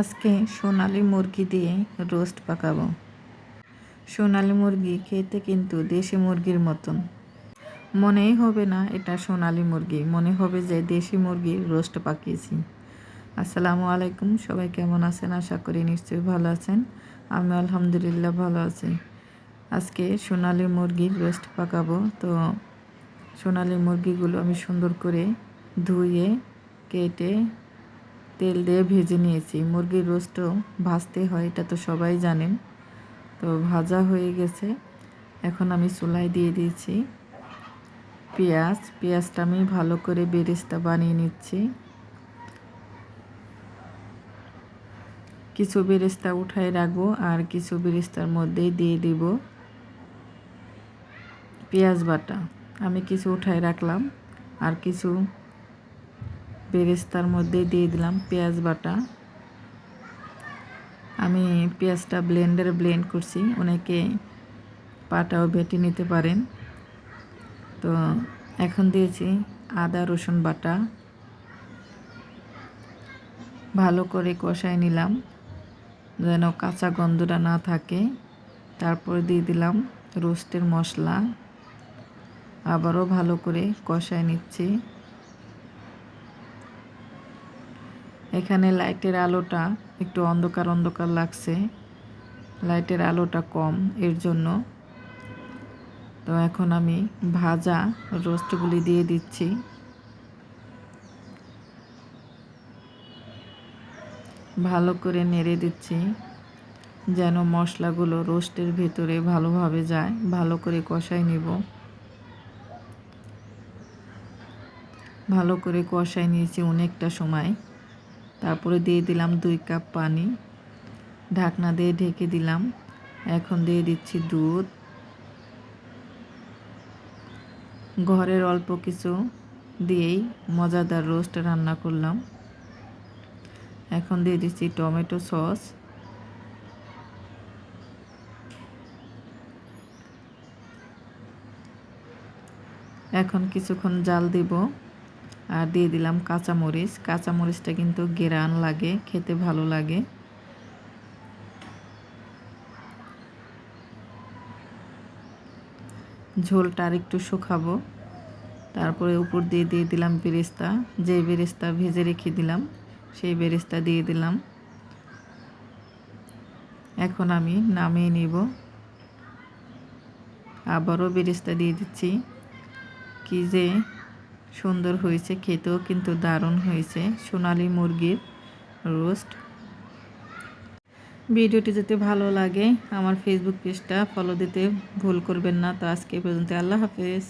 আজকে সোনালি মুরগি দিয়ে রোস্ট পাকাবো। সোনালি মুরগি খেতে কিন্তু দেশি মুরগির মতন। মনেই হবে না এটা সোনালি মুরগি, মনে হবে যে দেশি মুরগির রোস্ট পাকিয়েছি। আসসালামু আলাইকুম, সবাই কেমন আছেন? আশা করি নিশ্চয়ই ভালো আছেন। আমি আলহামদুলিল্লাহ ভালো আছি। আজকে সোনালি মুরগির রোস্ট পাকাবো। তো সোনালি মুরগিগুলো আমি সুন্দর করে ধুয়ে, কেটে তেল দিয়ে ভেজে নিয়েছি। মুরগির রোস্টও ভাজতে হয়, এটা তো সবাই জানেন। তো ভাজা হয়ে গেছে। এখন আমি চুলায় দিয়ে দিয়েছি পেঁয়াজ। পেঁয়াজটা আমি ভালো করে বেরেস্তা বানিয়ে নিচ্ছি। কিছু বেরেস্তা উঠাই রাখব আর কিছু বেরেস্তার মধ্যেই দিয়ে দিব পেঁয়াজ বাটা। আমি কিছু উঠাই রাখলাম আর কিছু বেরেস্তার মধ্যে দিয়ে দিলাম পেঁয়াজ বাটা। আমি পেঁয়াজটা ব্লেন্ডারে ব্লেন্ড করছি, অনেকে পাটাও বেটে নিতে পারেন। তো এখন দিয়েছি আদা, রসুন বাটা। ভালো করে কষাই নিলাম, যেন কাঁচা গন্ধটা না থাকে। তারপর দিয়ে দিলাম রোস্টের মশলা। আবারও ভালো করে কষাই নিচ্ছি। এখানে লাইটের আলোটা একটু অন্ধকার অন্ধকার লাগছে। লাইটের আলোটা কম এর জন্য। তো এখন আমি ভাজা রোস্টগুলি দিয়ে দিচ্ছি। ভালো করে নেড়ে দিচ্ছি যেন মশলাগুলো রোস্টের ভেতরে ভালোভাবে যায়। ভালো করে কষাই নিব। ভালো করে কষাই নিয়েছি অনেকটা সময়। তারপরে দিয়ে দিলাম দুই কাপ পানি। ঢাকনা দিয়ে ঢেকে দিলাম। এখন দিয়ে দিচ্ছি দুধ। ঘরের অল্প কিছু দিয়েই মজাদার রোস্ট রান্না করলাম। এখন দিয়ে দিচ্ছি টমেটো সস। এখন কিছুক্ষণ জাল দিব। আর দিয়ে দিলাম কাঁচামরিচ। কাঁচামরিচটা কিন্তু গেরান লাগে, খেতে ভালো লাগে। ঝোলটা আর একটু শুকাবো। তারপরে উপর দিয়ে দিয়ে দিলাম বেরেস্তা। যে বেরেস্তা ভেজে রেখে দিলাম, সেই বেরেস্তা দিয়ে দিলাম। এখন আমি নামিয়ে নিব। আবারও বেরেস্তা দিয়ে দিচ্ছি। কি যে সুন্দর হয়েছে, খেতেও কিন্তু দারুণ হয়েছে। সোনালি মুরগির রোস্ট। ভিডিওটি যদি ভালো লাগে, আমার ফেসবুক পেজটা ফলো দিতে ভুল করবেন না। তো আজকে পর্যন্ত আল্লাহ হাফেজ।